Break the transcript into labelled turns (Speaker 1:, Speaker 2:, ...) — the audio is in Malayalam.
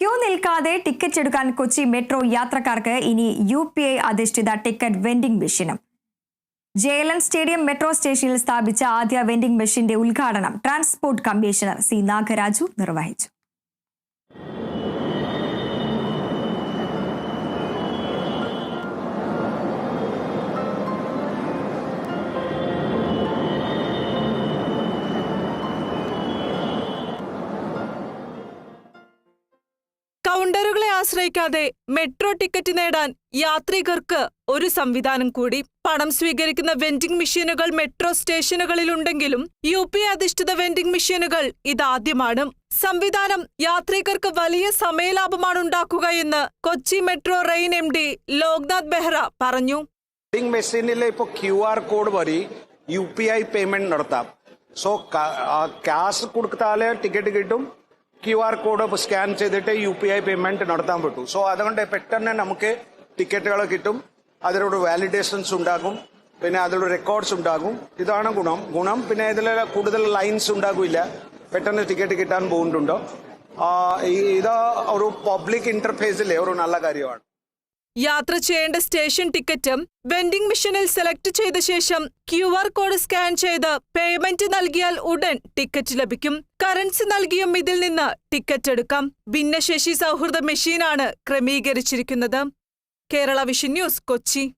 Speaker 1: ക്യൂ നിൽക്കാതെ ടിക്കറ്റ് എടുക്കാൻ കൊച്ചി മെട്രോ യാത്രക്കാർക്ക് ഇനി യു പി ഐ അധിഷ്ഠിത ടിക്കറ്റ് വെൻഡിംഗ് മെഷീനും. ജയലൻ സ്റ്റേഡിയം മെട്രോ സ്റ്റേഷനിൽ സ്ഥാപിച്ച ആദ്യ വെൻഡിംഗ് മെഷീന്റെ ഉദ്ഘാടനം ട്രാൻസ്പോർട്ട് കമ്മീഷണർ സി നാഗരാജു നിർവഹിച്ചു.
Speaker 2: കൗണ്ടറുകളെ ആശ്രയിക്കാതെ മെട്രോ ടിക്കറ്റ് നേടാൻ യാത്രികർക്ക് ഒരു സംവിധാനം കൂടി. പണം സ്വീകരിക്കുന്ന വെൻഡിംഗ് മെഷീനുകൾ മെട്രോ സ്റ്റേഷനുകളിലുണ്ടെങ്കിലും യു പി അധിഷ്ഠിത വെൻഡിംഗ് മെഷീനുകൾ ഇതാദ്യമാണ്. സംവിധാനം യാത്രികർക്ക് വലിയ സമയലാഭമാണ് ഉണ്ടാക്കുക എന്ന് Kochi metro rail M D Loknath Behera പറഞ്ഞു.
Speaker 3: വെൻഡിംഗ് മെഷീനിലെ ഇപ്പോൾ ക്യു ആർ കോഡ് വഴി യു പി ഐ പേയ്മെന്റ് നടത്താം. സോ ക്യാഷ് കൊടുത്താലേ ടിക്കറ്റ് കിട്ടും. ക്യു ആർ കോഡ് സ്കാൻ ചെയ്തിട്ട് യു പി ഐ പേയ്മെന്റ് നടത്താൻ പറ്റും. സോ അതുകൊണ്ട് പെട്ടെന്ന് നമുക്ക് ടിക്കറ്റുകൾ കിട്ടും. അതിലൊരു വാലിഡേഷൻസ് ഉണ്ടാകും. പിന്നെ അതിലൊരു റെക്കോർഡ്സ് ഉണ്ടാകും. ഇതാണ് ഗുണം. ഗുണം പിന്നെ ഇതിൽ കൂടുതൽ ലൈൻസ് ഉണ്ടാകില്ല പെട്ടെന്ന് ടിക്കറ്റ് കിട്ടാൻ പോകുന്നുണ്ടോ? ഇത് ഒരു പബ്ലിക് ഇന്റർഫേസിലെ ഒരു നല്ല കാര്യമാണ്.
Speaker 2: യാത്ര ചെയ്യേണ്ട സ്റ്റേഷൻ ടിക്കറ്റും വെൻഡിംഗ് മെഷീനിൽ സെലക്ട് ചെയ്ത ശേഷം ക്യു ആർ കോഡ് സ്കാൻ ചെയ്ത് പേയ്മെന്റ് നൽകിയാൽ ഉടൻ ടിക്കറ്റ് ലഭിക്കും. കറൻസി നൽകിയും ഇതിൽ നിന്ന് ടിക്കറ്റ് എടുക്കാം. ഭിന്നശേഷി സൗഹൃദ മെഷീനാണ് ക്രമീകരിച്ചിരിക്കുന്നത്. Kerala vision news Kochi.